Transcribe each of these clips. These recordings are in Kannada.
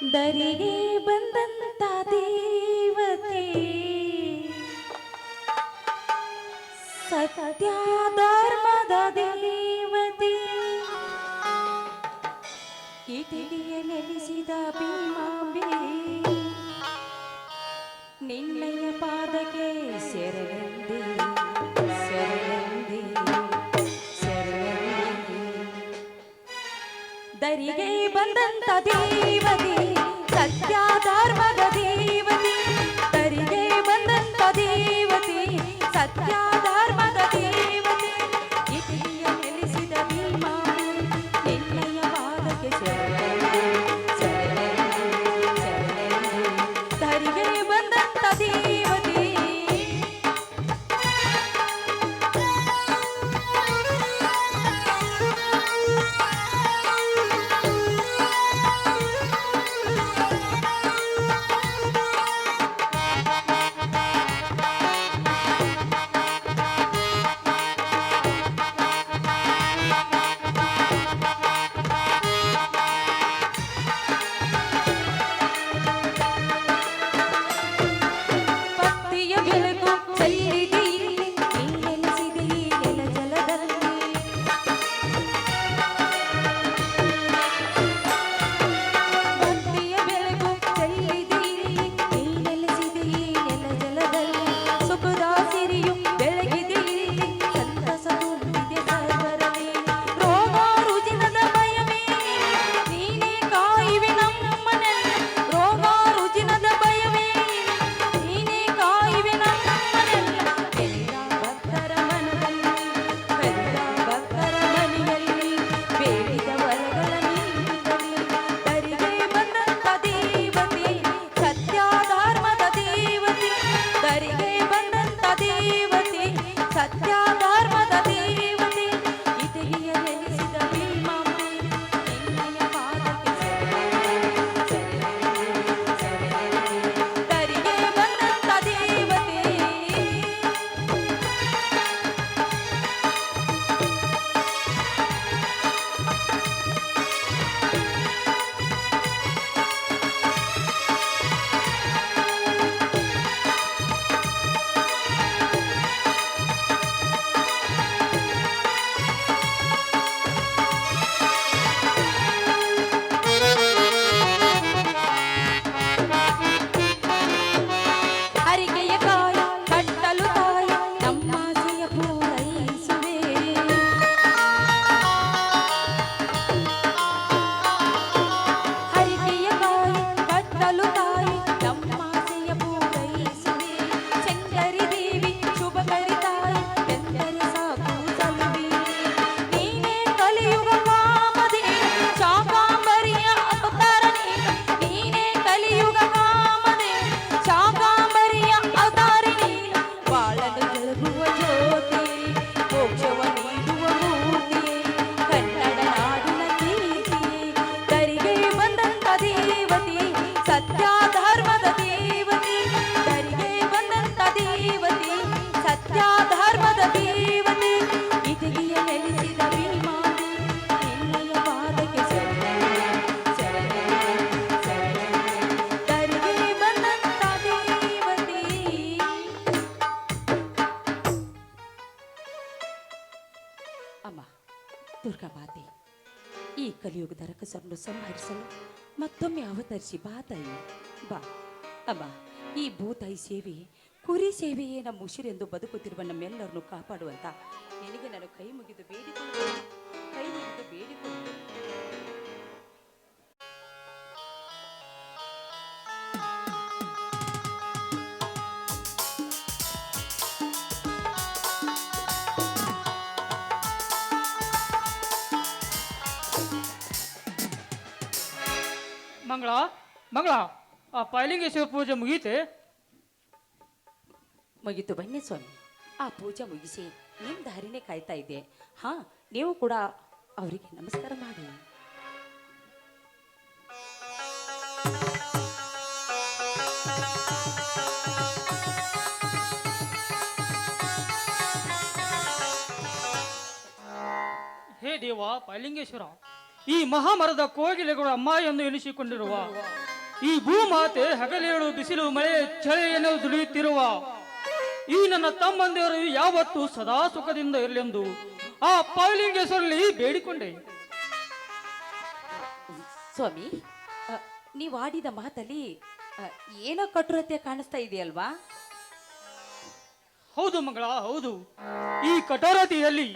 ದರಿಗೆ ಬಂದಂತ ದೇವತೆ. ಸತ್ಯ ಧರ್ಮದ ದೇವತೆ. ಇತಿಯ ನೆಲೆಸಿದ ಭೀಮಾಂಬೆ. ನಿನ್ನಯ ಪಾದಕ್ಕೆ ಸೆರೆಂದಿ ಸೆರೆಂದಿ ಸೆರೆಂದಿ ದರಿಗೆ ಬಂದಂತ ದೇವತೆ. ಸೇವೆ, ಕುರಿ ಸೇವೆಯೇ ನಮ್ಮ ಉಸಿರೆಂದು ಬದುಕುತ್ತಿರುವ ನಮ್ಮೆಲ್ಲರನ್ನು ಕಾಪಾಡುವಂತ. ನಿನಗೆ ನಾನು ಕೈ ಮುಗಿದು ಬೇಡಿಕೊಂಡು ಕೈ ಮುಗಿದು ಬೇಡಿಕೊಂಡು ಮಂಗಳ ಮಂಗಳ, ಆ ಪೈಲಿಂಗೇಶ್ವರ ಪೂಜೆ ಮುಗೀತೆ? ಮುಗಿತು ಬನ್ನಿ ಸ್ವಾಮಿ. ಆ ಪೂಜೆ ಮುಗಿಸಿ ನಿಮ್ಮ ದಾರಿನೇ ಕಾಯ್ತಾ ಇದ್ದೆ. ಹಾಂ, ನೀವು ಕೂಡ ಅವರಿಗೆ ನಮಸ್ಕಾರ ಮಾಡಿ. ಹೇ ದೇವ ಪೈಲಿಂಗೇಶ್ವರ, ಈ ಮಹಾಮರದ ಕೋಗಿಲೆಗಳು ಅಮ್ಮ ಎಂದು ಎನಿಸಿಕೊಂಡಿರುವ, ಈ ಭೂಮಾತೆ ಹಗಲೇಳು ಬಿಸಿಲು ಮಳೆ ಚಳಿಯನ್ನು ದುಡಿಯುತ್ತಿರುವ ಈ ನನ್ನ ತಮ್ಮಂದಿರು ಯಾವತ್ತೂ ಸದಾ ಸುಖದಿಂದ ಇರಲೆಂದು ಆ ಪೈಲಿಂಗೇಶ್ವರಲ್ಲಿ ಬೇಡಿಕೊಂಡೆ. ಸ್ವಾಮಿ ನೀವು ಆಡಿದ ಮಾತಲ್ಲಿ ಏನೋ ಕಟುರತೆ ಕಾಣಿಸ್ತಾ ಇದೆಯಲ್ವಾ? ಹೌದು ಮಗಳ ಹೌದು. ಈ ಕಠೋರತೆಯಲ್ಲಿ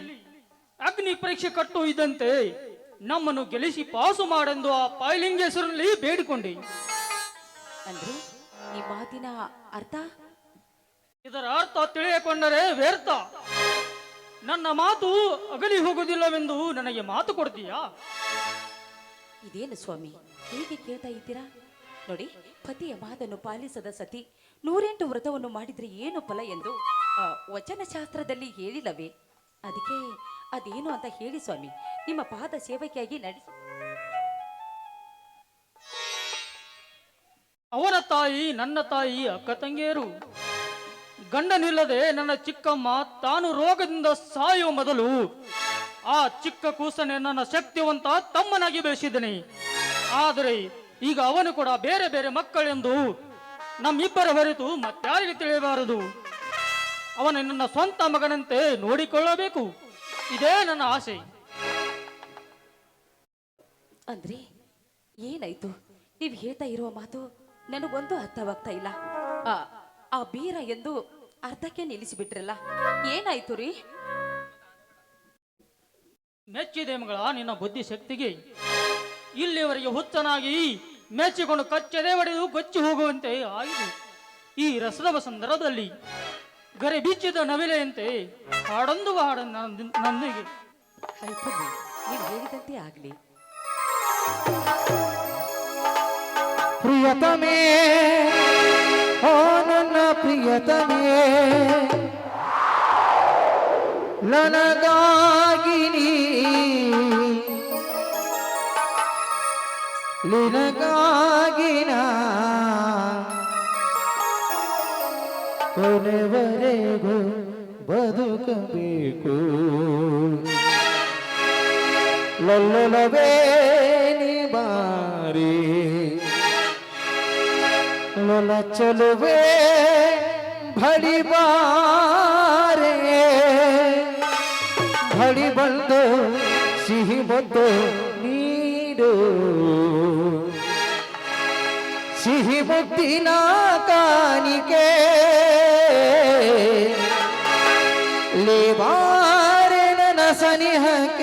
ಅಗ್ನಿ ಪರೀಕ್ಷೆ ಕಟ್ಟು ಇದ್ದಂತೆ ನಮ್ಮನ್ನು ಗೆಲಿಸಿ ಪಾಸು ಮಾಡೆಂದು ಆ ಪಾಯಲಿಂಗೇಶ್ವರಲ್ಲಿ ಬೇಡಿಕೊಂಡೆ. ಅಂದ್ರೆ ಈ ಮಾತಿನ ಅರ್ಥ? ಇದರ ಅರ್ಥ ತಿಳಿಯಕೊಂಡರೆ ವ್ಯರ್ಥ. ನನ್ನ ಮಾತು ಅಗಲಿ ಹೋಗುವುದಿಲ್ಲವೆಂದು ನನಗೆ ಮಾತು ಕೊಡ್ತೀಯಾ? ಇದೇನು ಸ್ವಾಮಿ ಹೇಗೆ ಕೇಳ್ತಾ ಇದ್ದೀರಾ? ನೋಡಿ ಪತಿಯ ಮಾತನ್ನು ಪಾಲಿಸದ ಸತಿ ನೂರೆಂಟು ವ್ರತವನ್ನು ಮಾಡಿದ್ರೆ ಏನು ಫಲ ಎಂದು ವಚನ ವಚನಶಾಸ್ತ್ರದಲ್ಲಿ ಹೇಳಿಲ್ಲವೇ? ಅದಕ್ಕೆ ಅದೇನು ಅಂತ ಹೇಳಿ ಸ್ವಾಮಿ ನಿಮ್ಮ ಪಾದ ಸೇವಕಿಯಾಗಿ ನಡೆಸಿ ಅವನ ತಾಯಿ ನನ್ನ ತಾಯಿ ಅಕ್ಕ ತಂಗಿಯರು. ಗಂಡನಿಲ್ಲದೆ ನನ್ನ ಚಿಕ್ಕಮ್ಮ ತಾನು ರೋಗದಿಂದ ಸಾಯುವ ಮೊದಲು ಆ ಚಿಕ್ಕ ಕೂಸನೆ ನನ್ನ ಶಕ್ತಿವಂತ ತಮ್ಮನಾಗಿ ಬೆಳೆಸಿದ್ದೇನೆ. ಆದರೆ ಈಗ ಅವನು ಕೂಡ ಬೇರೆ ಬೇರೆ ಮಕ್ಕಳೆಂದು ನಮ್ಮಿಬ್ಬರ ಹೊರತು ಮತ್ತಾರಿಗೆ ತಿಳಿಯಬಾರದು. ಅವನ ನನ್ನ ಸ್ವಂತ ಮಗನಂತೆ ನೋಡಿಕೊಳ್ಳಬೇಕು. ಇದೇ ನನ್ನ ಆಸೆ. ಅಂದ್ರೆ ಏನಾಯ್ತು? ನೀವು ಹೇಳ್ತಾ ಇರುವ ಮಾತು ನನಗೊಂದು ಅರ್ಥವಾಗ್ತಾ ಇಲ್ಲ. ಆ, ಬೀರ ಎಂದು ಅರ್ಧಕ್ಕೆ ನಿಲ್ಲಿಸಿಬಿಟ್ರಲ್ಲ? ಏನಾಯ್ತು ರೀ? ಮೆಚ್ಚಿದೆ ಮಗಳ ನಿನ್ನ ಬುದ್ಧಿ ಶಕ್ತಿಗೆ. ಇಲ್ಲಿವರೆಗೆ ಹುತ್ತನಾಗಿ ಮೆಚ್ಚಿಕೊಂಡು ಕಚ್ಚದೆ ಒಡೆದು ಕೊಚ್ಚಿ ಹೋಗುವಂತೆ ಆಯಿತು. ಈ ರಸದವ ಸಂದರ್ಭದಲ್ಲಿ ಗರೆ ಬಿಚ್ಚಿದ ನವಿಲೆಯಂತೆ ಹಾಡೊಂದು ಹಾಡ ನನ್ನಿಗೆ ಆಯ್ತು ರೀ. ನೀವು ಹೇಳಿದಂತೆ ಆಗ್ಲಿ. ಪ್ರಿಯತಮೇ ಓ ಪ್ರಿಯತಮೇ ನನಗಾಗಿನಿ ನಿನಗಾಗಿನ ಕೊನೆವರೆಗೂ ಬದುಕಬೇಕು. ಲಲ್ಲಲವೇ ನೀ ಬಾರಿ ಲೊಲ ಚಲುವೆ ಭಡಿ ಬಾರೆ ಭಡಿ ಬಂದು ಸಿಹಿ ಮುದ್ದು ನೀಡು ಸಿಹಿ ಮುದ್ದಿನ ಕಾಣಿಕೆ ಲೇಬಾರೆ ನನ್ನ ಸನಿಹಕ್ಕೆ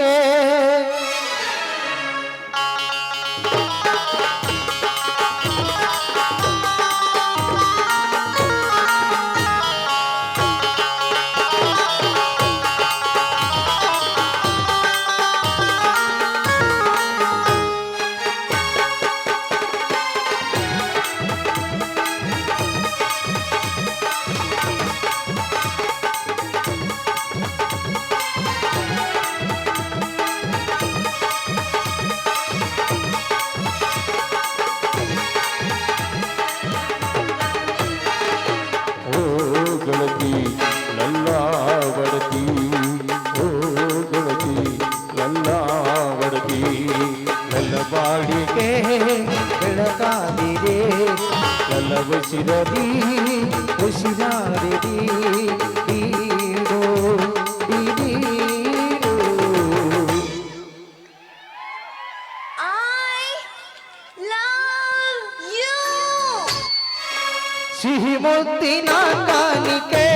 ಸಿಹಿ ಮುತ್ತಿನ ಕಾಣಿಕೆ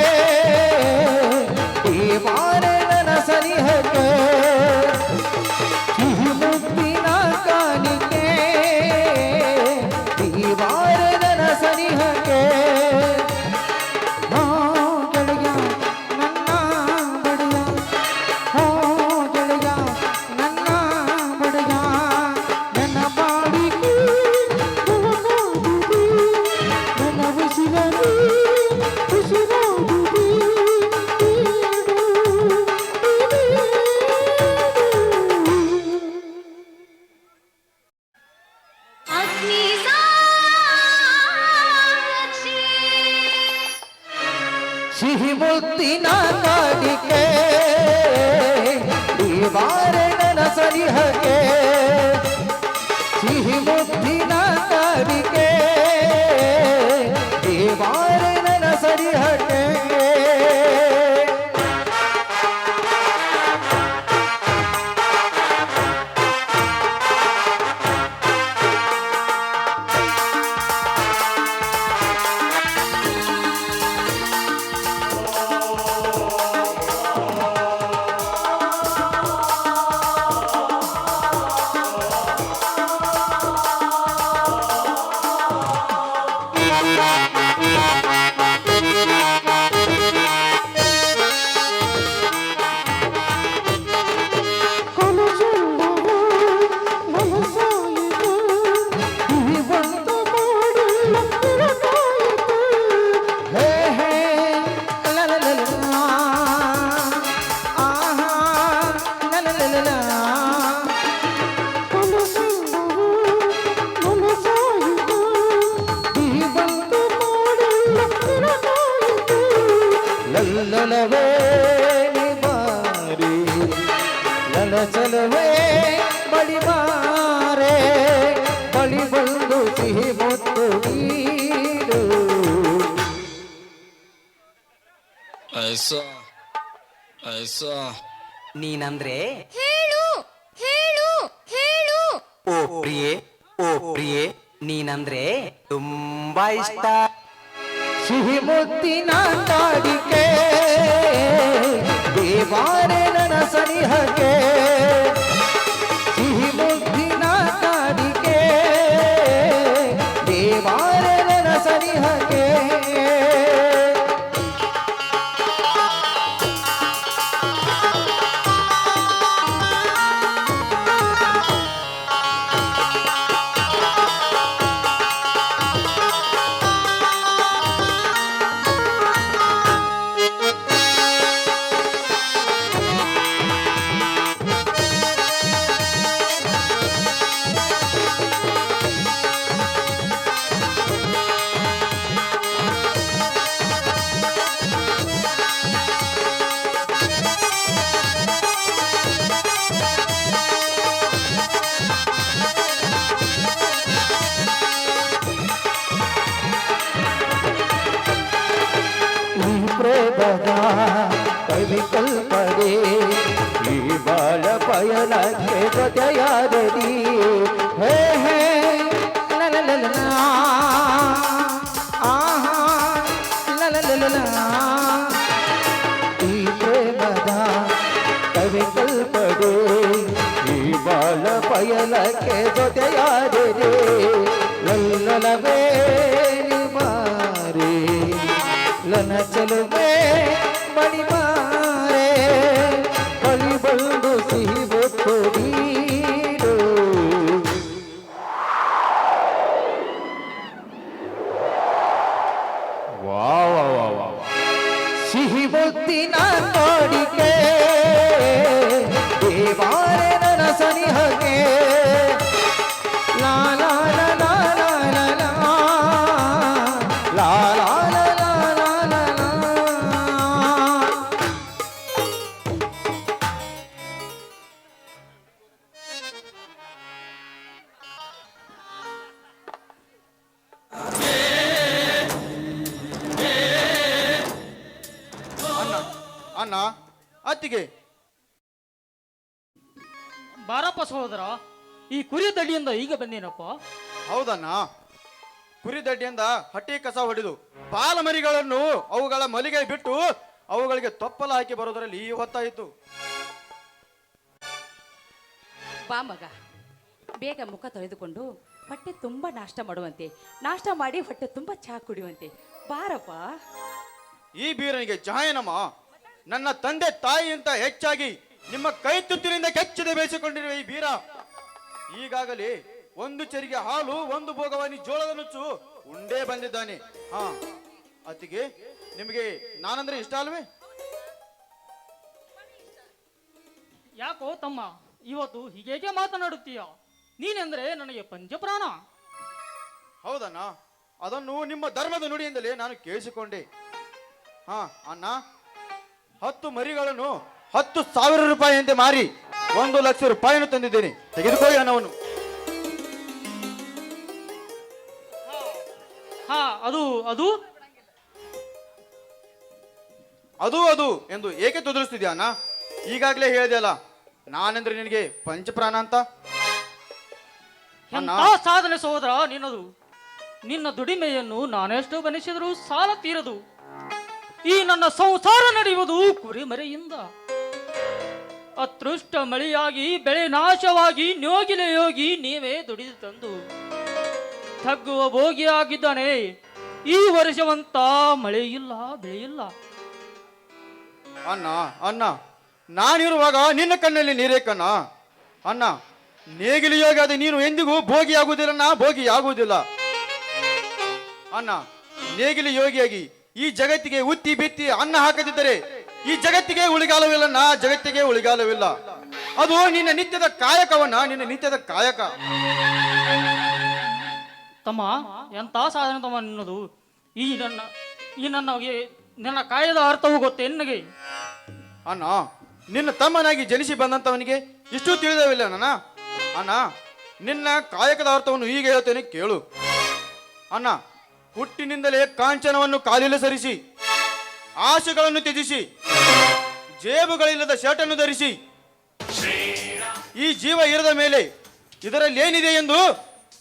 ಸರಿಹಕ್ಕೆ ಈ ಬಾರೆ ನನ್ನ ಸರಿಹಕ್ಕೆ ಸಿಹಿ ಮುದ್ದಿನ ಕವಿಕೆ ಈ ಬಾರೆ ತುಂಬಾ ಇಷ್ಟ. ಸಿಹಿ ಮುತ್ತಿನ ತಾಡಿಕೆ ದೇವಾರೇ ನನ್ನ ಸನಿಹಕ್ಕೆ. ಪಯಣಕ್ಕೆ ಜೊತೆಯಾದರಿ ಲಲ್ಲಲವೇ ಮಾರಿ ಲನ ಚಲುವೆ ಬಳಿ ಈಗ ಬಂದೇನಪ್ಪ? ಹೌದಣ್ಣ. ಕುರಿದಡ್ಡಿಯಿಂದ ಹಟ್ಟಿ ಕಸ ಹೊಡೆದು ಬಾಲಮರಿಗಳನ್ನು ಅವುಗಳ ಮಲಿಗೆ ಬಿಟ್ಟು ಅವುಗಳಿಗೆ ತೊಪ್ಪಲ ಹಾಕಿ ಬರೋದರಲ್ಲಿ ಈ ಹೊತ್ತಾಯಿತು ಬಾ ಮಗ. ಬೇಗ ಮುಖ ತೊಳೆದುಕೊಂಡು ಹೊಟ್ಟೆ ತುಂಬ ನಾಷ್ಟ ಮಾಡುವಂತೆ. ನಾಷ್ಟ ಮಾಡಿ ಹೊಟ್ಟೆ ತುಂಬ ಚಹಾ ಕುಡಿಯುವಂತೆ. ಬಾರಪ್ಪ. ಈ ಬೀರನಿಗೆ ಜಾಯನಮ್ಮ. ನನ್ನ ತಂದೆ ತಾಯಿಯಿಂದ ಹೆಚ್ಚಾಗಿ ನಿಮ್ಮ ಕೈ ತುತ್ತಿನಿಂದ ಕೆಚ್ಚದೆ ಬೇಯಿಸಿಕೊಂಡಿರುವ ಈ ಬೀರ. ಈಗಾಗಲೇ ಒಂದು ಚರಿಗೆ ಹಾಲು ಒಂದು ಭೋಗವಾನಿ ಜೋಳದ ನುಚ್ಚು. ಉಂಡೇ ಬಂದಿದ್ದಾನೆ. ಹಾ ಅತಿಗೆ ನಿಮಗೆ ನಾನಂದ್ರೆ ಇಷ್ಟ ಅಲ್ವೇ? ಯಾಕೋ ತಮ್ಮ ಇವತ್ತು ಹೀಗೇಗೆ ಮಾತನಾಡುತ್ತೀಯ? ನೀನೆಂದ್ರೆ ನನಗೆ ಪಂಚಪ್ರಾಣ. ಹೌದಣ್ಣ ಅದನ್ನು ನಿಮ್ಮ ಧರ್ಮದ ನುಡಿಯಿಂದಲೇ ನಾನು ಕೇಳಿಸಿಕೊಂಡೆ. ಹಾ ಅಣ್ಣ ಹತ್ತು ಮರಿಗಳನ್ನು ಹತ್ತು ಸಾವಿರ ರೂಪಾಯಿಯಂತೆ ಮಾರಿ ಒಂದು ಲಕ್ಷ ರೂಪಾಯಿಯನ್ನು ತಂದಿದ್ದೇನೆ. ತೆಗೆದುಕೊಳ್ಳಿ ಹಣವನ್ನು ಅದು ಅದು? ಅದು ಅದು ಎಂದು ಏಕೆ ಅಣ್ಣ? ಈಗಾಗಲೇ ಹೇಳಿದೆ ಅಲ್ಲ ನಾನೆಂದ್ರೆ ನಿನಗೆ ಪಂಚಪ್ರಾಣ ಅಂತ? ಎಂಥ ಸಾಧನೆ ಸಹೋದರ ನಿನ್ನದು. ನಿನ್ನ ದುಡಿಮೆಯನ್ನು ನಾನೆಷ್ಟು ಬನಿಸಿದರೂ ಸಾಲ ತೀರದು. ಈ ನನ್ನ ಸಂಸಾರ ನಡೆಯುವುದು ಕುರಿಮರೆಯಿಂದ. ಅತೃಷ್ಟ ಮಳೆಯಾಗಿ ಬೆಳೆ ನಾಶವಾಗಿ ನ್ಯೋಗಿಲೆ ಯೋಗಿ ನೀವೇ ದುಡಿದು ತಂದು. ತಗ್ಗುವ ಭೋಗಿಯಾಗಿದ್ದಾನೆ. ಈ ವರ್ಷವಂತ ಮಳೆ ಇಲ್ಲ, ಬೆಳೆ ಇಲ್ಲ. ಅಣ್ಣ ಅಣ್ಣ, ನಾನಿರುವಾಗ ನಿನ್ನ ಕಣ್ಣಲ್ಲಿ ನೀರೇ ಕಣ್ಣ. ಅಣ್ಣ, ನೇಗಿಲು ಯೋಗಿ ಆದ ನೀನು ಎಂದಿಗೂ ಭೋಗಿ ಆಗುವುದಿಲ್ಲ ಭೋಗಿ ಆಗುವುದಿಲ್ಲ ಅಣ್ಣ, ನೇಗಿಲು ಯೋಗಿಯಾಗಿ ಈ ಜಗತ್ತಿಗೆ ಉತ್ತಿ ಬಿತ್ತಿ ಅನ್ನ ಹಾಕದಿದ್ದರೆ ಈ ಜಗತ್ತಿಗೆ ಉಳಿಗಾಲವಿಲ್ಲ ನಾ ಜಗತ್ತಿಗೆ ಉಳಿಗಾಲವಿಲ್ಲ. ಅದು ನಿನ್ನ ನಿತ್ಯದ ಕಾಯಕವನ್ನ ನಿನ್ನ ನಿತ್ಯದ ಕಾಯಕ. ತಮ್ಮ ಎಂಥ ಸಾಧನೆ ತಮ್ಮ ನಿನ್ನದು ಈ ನನ್ನ ಈ ನನ್ನ ನಿನ್ನ ಕಾಯದ ಅರ್ಥವು ಗೊತ್ತೇ ನಿನಗೆ? ಅಣ್ಣ, ನಿನ್ನ ತಮ್ಮನಾಗಿ ಜನಿಸಿ ಬಂದಂತವನಿಗೆ ಇಷ್ಟು ತಿಳಿದವಿಲ್ಲ ಅಣ್ಣ ಅಣ್ಣ, ನಿನ್ನ ಕಾಯಕದ ಅರ್ಥವನ್ನು ಹೀಗೆ ಹೇಳ್ತೇನೆ, ಕೇಳು. ಅಣ್ಣ, ಹುಟ್ಟಿನಿಂದಲೇ ಕಾಂಚನವನ್ನು ಕಾಲಿಲ್ಲ ಸರಿಸಿ, ಆಶೆಗಳನ್ನು ತ್ಯಜಿಸಿ, ಜೇಬುಗಳಿಲ್ಲದ ಶರ್ಟನ್ನು ಧರಿಸಿ, ಈ ಜೀವ ಇರದ ಮೇಲೆ ಇದರಲ್ಲಿ ಏನಿದೆ ಎಂದು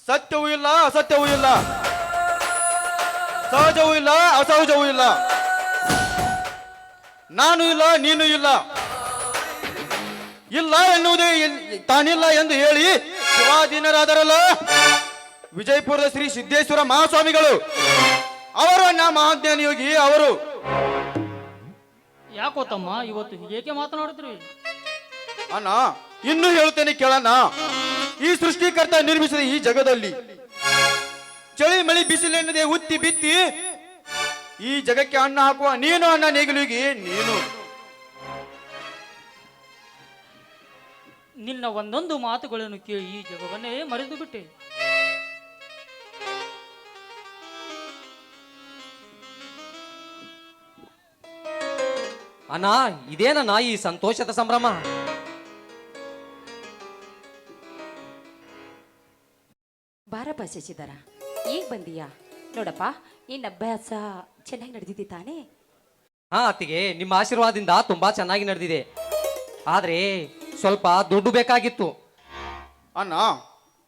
ಸತ್ಯವೂ ಇಲ್ಲ ಅಸತ್ಯವೂ ಇಲ್ಲ. ಸಹಜವೂ ಇಲ್ಲ ಅಸಹಜವೂ ಇಲ್ಲ. ನಾನು ಇಲ್ಲ ನೀನು ಇಲ್ಲ. ಇಲ್ಲ ಎನ್ನುವುದೇ ತಾನಿಲ್ಲ ಎಂದು ಹೇಳಿ ಶಿವಾಧೀನರಾದರಲ್ಲ ವಿಜಯಪುರದ ಶ್ರೀ ಸಿದ್ದೇಶ್ವರ ಮಹಾಸ್ವಾಮಿಗಳು ಅವರು ನಮ್ಮ ಆಜ್ಞಾನ ಯೋಗಿ ಅವರು. ಯಾಕೋ ತಮ್ಮ ಇವತ್ತು ಏಕೆ ಮಾತನಾಡಿದ್ರಿ ಅಣ್ಣ ಇನ್ನೂ ಹೇಳುತ್ತೇನೆ ಕೇಳಣ್ಣ. ಈ ಸೃಷ್ಟಿಕರ್ತ ನಿರ್ಮಿಸಿದ ಈ ಜಗದಲ್ಲಿ ಚಳಿ ಮಳಿ ಬಿಸಿಲೆನ್ನದೆ ಉತ್ತಿ ಬಿತ್ತಿ ಈ ಜಗಕ್ಕೆ ಅನ್ನ ಹಾಕುವ ನೀನು ಅಣ್ಣ ನೇಗಿಲಿಗೆ ನೀನು. ನಿನ್ನ ಒಂದೊಂದು ಮಾತುಗಳನ್ನು ಕೇಳಿ ಈ ಜಗವನ್ನೇ ಮರೆತು ಬಿಟ್ಟೆ. ಅಣ್ಣ ಇದೇನಣ್ಣ ಈ ಸಂತೋಷದ ಸಂಭ್ರಮ? ಶಶಿಧರ ಈಗ ಬಂದೀಯಾ? ನೋಡಪ್ಪ ನಿನ್ನ ಅಭ್ಯಾಸ ಚೆನ್ನಾಗಿ ನಡೆದಿದ್ದಿ ತಾನೇ? ಹಾ ಅತ್ತಿಗೆ ನಿಮ್ಮ ಆಶೀರ್ವಾದದಿಂದ ತುಂಬಾ ಚೆನ್ನಾಗಿ ನಡೆದಿದೆ. ಆದ್ರೆ ಸ್ವಲ್ಪ ದುಡ್ಡು ಬೇಕಾಗಿತ್ತು. ಅಣ್ಣ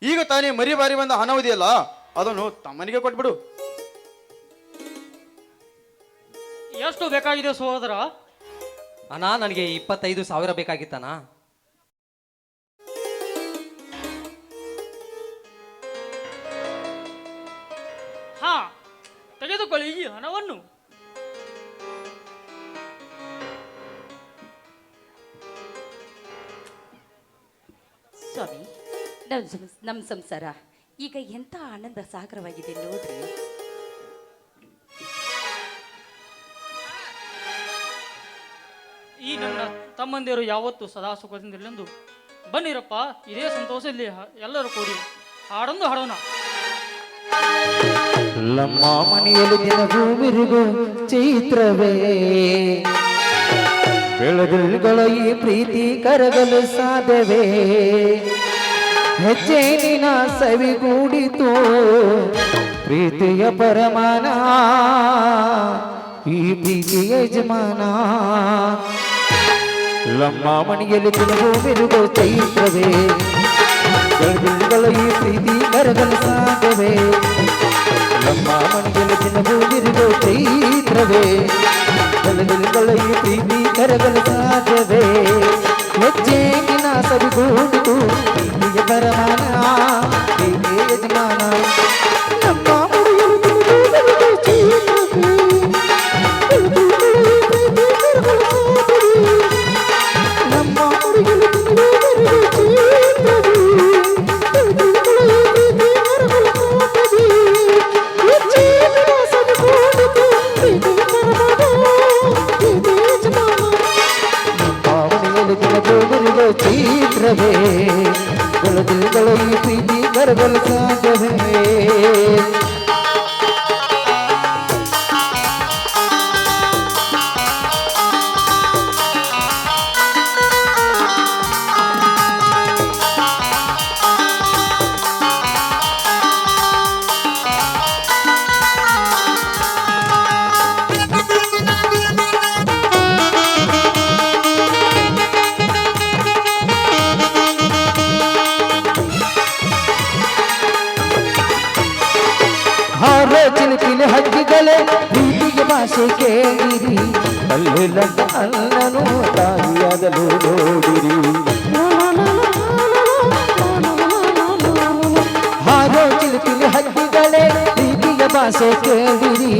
ಈಗ ತಾನೇ ಮರಿ ಬಾರಿ ಬಂದ ಹಣವಿದೆಯಲ್ಲ ಅದನ್ನು ತಮ್ಮನಿಗೆ ಕೊಟ್ಬಿಡು. ಎಷ್ಟು ಬೇಕಾಗಿದೆ ಸಹೋದರ? ಅಣ್ಣ ನನಗೆ ಇಪ್ಪತ್ತೈದು ಸಾವಿರ ಬೇಕಾಗಿತ್ತಣ್ಣ. ಸ್ವಾಮಿ ನಮ್ಮ ನಮ್ಮ ಸಂಸಾರ ಈಗ ಎಂಥ ಆನಂದ ಸಾಗರವಾಗಿದೆ ನೋಡ್ರಿ. ಈ ನನ್ನ ತಮ್ಮಂದಿರು ಯಾವತ್ತು ಸದಾ ಸುಖದಿಂದಿರಲೆಂದು ಬನ್ನಿರಪ್ಪ ಇದೇ ಸಂತೋಷ ಇಲ್ಲಿ ಎಲ್ಲರೂ ಕೂಡಿ ಹಾಡೊಂದು ಹಾಡೋಣ. ನಮ್ಮ ಮನೆಯಲ್ಲಿ ದಿನವೂ ಮಿರುಗು ಚೈತ್ರವೇ. ಬೆಳಗುಗಳ ಈ ಪ್ರೀತಿ ಕರಗಲು ಸಾಧವೇ ಹೆಜ್ಜೆ ನಿನ ಸವಿಗೂಡಿತು ಪ್ರೀತಿಯ ಪರಮಾನ, ಈ ಪ್ರೀತಿಯ ಯಜಮಾನ. ನಮ್ಮ ಮನೆಯಲ್ಲಿ ದಿನವೂ ಮಿರುಗು ಚೈತ್ರವೇ? ಬೆಳಗುಗಳ ಈ ಪ್ರೀತಿ ಕರಗಲು ಸಾಧವೇ ನಮ್ಮ ಮನೆಯಲ್ಲಿ ದಿನವೂ ತಿರುಗೋ ಚೈತ್ರವೇ? ಬೆಳಗಿನ ಈ ಪ್ರೀತಿ ಕರಗಲು ಸಾಧ್ಯವೇ? ಹೆಜ್ಜೆ ನಿನ ಸವಿಗೂಡಿತು ಪ್ರೀತಿಯ ಪರಮಾನ ಪ್ರೀತಿಯ ಯಜಮಾನ. ನಮ್ಮ ಅಲ್ಲನು ತಾಯಿಯಾಗಲು ನೋಡಿರಿ. ಹಾರೋ ಚಿಲುಕಿಲಿ ಹಕ್ಕಿಗಳೇ ಪ್ರೀತಿಯ ಭಾಷೆ ಕೇಳಿರಿ.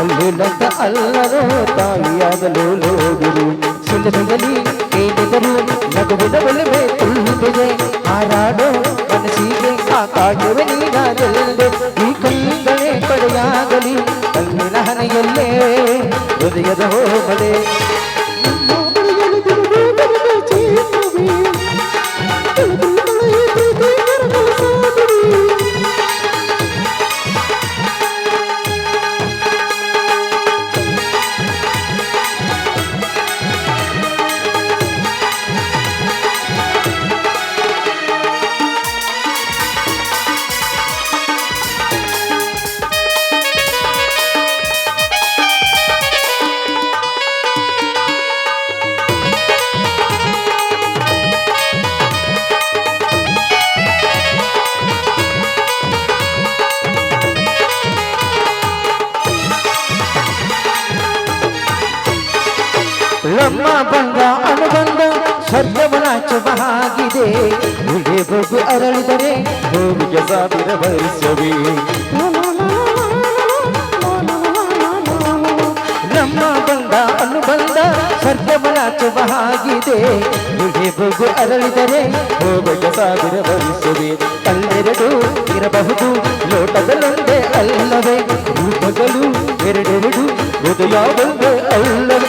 ಅಲ್ಲಿಲ್ಲದ ಅಲ್ಲನು ತಾಯಿಯಾಗಲು ನೋಡಿರಿ. ಸುಂದರದಲ್ಲಿ ಕೇಳಿದರು ನಗುವಿನ ಬಲವೇ ತುಳ್ಳಿದೆ ಹಾರಾಡೋ ಮನಸ್ಸಿಗೆ ಆಕಾಶವೇ ನೀನಾಗಲಿದೆ ಈ ಕಲ್ಲುಗಳೇ ಪಡೆಯಾಗಲಿ ಕಲ್ಲಿನ ಹನೆಯಲ್ಲೇ. ಹೃದಯದ ಹೋಗದೆ ಬಂದ ಅನುಬಂಧ ಸ್ವರ್ಗವನಾಚುವ ಹಾಗಿದೆ ಉಳೆ ಬಗು ಅರಳಿದರೆ ಭೂಮಿಗೆ ಸಾವಿರ ವರ್ಷವೇ ನಮ್ಮ ಬಂದ ಅನುಬಂಧ ಸ್ವರ್ಗವನಾಚುವ ಹಾಗಿದೆ ಉಳೆ ಬಗು ಅರಳಿದರೆ ಭೂಮಿಗೆ ಸಾವಿರ ವರ್ಷವೇ ಕಲ್ಲೆರಡು ಇರಬಹುದು ಲೋಟಗಳೊಂದೇ ಅಲ್ಲವೇ. ರೂಪಗಳು ಎರಡೆರಡು ಹೃದಯ ಅಲ್ಲವೇ.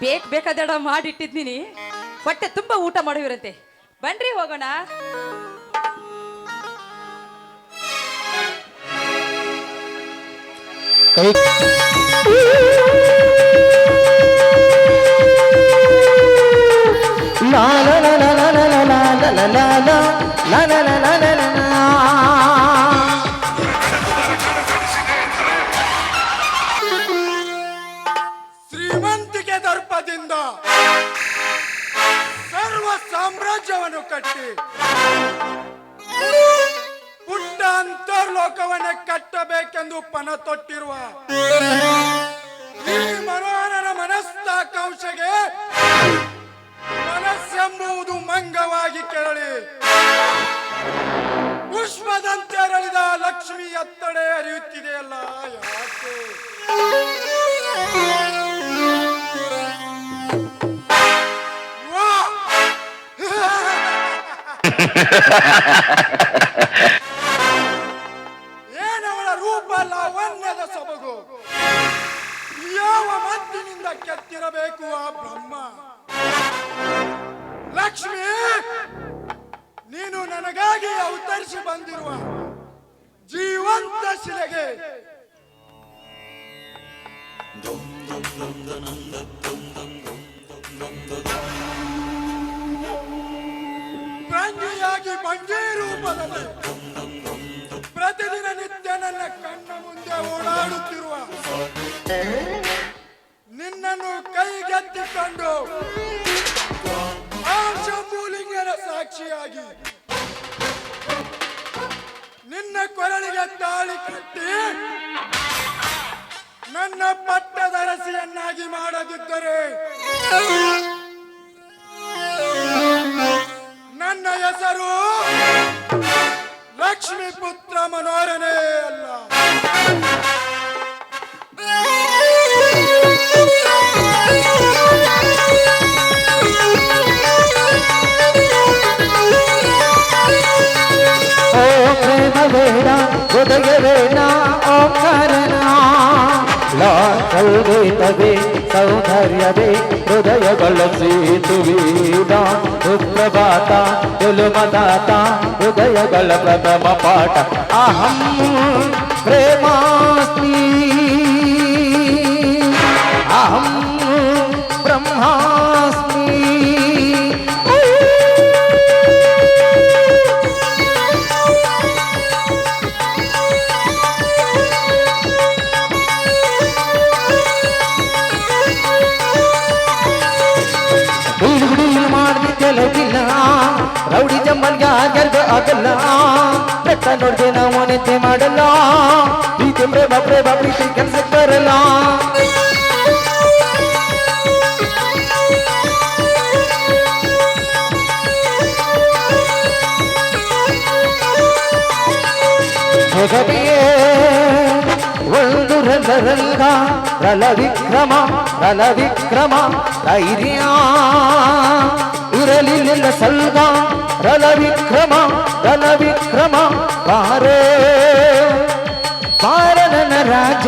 ಬೇಕ್ ಬೇಕಾದಡ ಮಾಡಿಟ್ಟಿದ್ದೀನಿ. ಹೊಟ್ಟೆ ತುಂಬಾ ಊಟ ಮಾಡುವಿರಂತೆ. ಬನ್ರಿ ಹೋಗೋಣ. ನಾನ ಲಾ ಸಾಮ್ರಾಜ್ಯವನ್ನು ಕಟ್ಟಿ. ಪುಟ್ಟ ಅಂತರ್ಲೋಕವನ್ನ ಕಟ್ಟಬೇಕೆಂದು ಪಣ ತೊಟ್ಟಿರುವ ಈ ಮನೋಹರನ ಮನಸ್ತಾಕಾಂಕ್ಷೆಗೆ ಮನಸ್ಸೆಂಬುವುದು ಮಂಗವಾಗಿ ಕೆರಳಿ. ಪುಷ್ಪದಂತೆ ಅರಳಿದ ಲಕ್ಷ್ಮಿ ಎತ್ತಡೆ ಹರಿಯುತ್ತಿದೆಯಲ್ಲ ಯಾಕೆ? ಏನವಳ ರೂಪ ಲಾವಣ್ಯದ ಸೊಬಗು ಯಾವ ಮತ್ತಿನಿಂದ ಕೆತ್ತಿರಬೇಕು ಆ ಬ್ರಹ್ಮ ಲಕ್ಷ್ಮಿ ನೀನು ನನಗಾಗಿ ಅವತರಿಸಿ ಬಂದಿರುವ ಜೀವಂತ ಶಿಲೆಗೆ ಭಂಗಿ ರೂಪದಲ್ಲಿ ಪ್ರತಿದಿನ ನಿತ್ಯ ನನ್ನ ಕಣ್ಣ ಮುಂದೆ ಓಡಾಡುತ್ತಿರುವ ನಿನ್ನನ್ನು ಕೈಗೆತ್ತಿಕೊಂಡು ಆ ಶಂಭುಲಿಂಗನ ಸಾಕ್ಷಿಯಾಗಿ ನಿನ್ನ ಕೊರಳಿಗೆ ತಾಳಿ ಕಟ್ಟಿ ನನ್ನ ಪಟ್ಟದರಸಿಯನ್ನಾಗಿ ಮಾಡದಿದ್ದರೆ ನನ್ನ ಹೆಸರು ಲಕ್ಷ್ಮಿ ಪುತ್ರ ಮನೋರನೆ ಅಲ್ಲ. ಓ ಪ್ರೇಮ ಬೇಡ ಸೌಂದರ್ಯವೇ ಉದಯಗಳಿಸುವೀದ ಸುಪ್ರಭಾತ ಎಲುಮದಾತ ಉದಯಗಳ ಪ್ರಥಮ ಪಾಠ ಅಹಂ ಪ್ರೇಮ ಮಾಡ್ದಿದ್ದೆಲ್ಲ ರೌಡಿ ಜಮ್ಮನ್ಗೆ ಆಗ್ಯಾರ್ಗ ಆಗಲ್ಲ ಬೆಟ್ಟ ನೋಡ್ದೆ ನಾವು ನಿದ್ದೆ ಮಾಡಲ್ಲ ಪ್ರೀತಿ ಪ್ರೇಮ ಪ್ರೇಮ ಪ್ರೀತಿ ಕೆಲ್ಸಕ್ಕೆ ಬರಲ್ಲ ಜಗದಿಯೇ ಒಂದು ರಲರಂಗ ರಲ ವಿಕ್ರಮ ರಲ ವಿಕ್ರಮ ಧೈರ್ಯ ಇರಲಿಲ್ಲ ಸಲ್ಗ ರಲ ವಿಕ್ರಮ ರಲ ವಿಕ್ರಮ ಬಾರೇ ಬಾರನನ ರಾಜ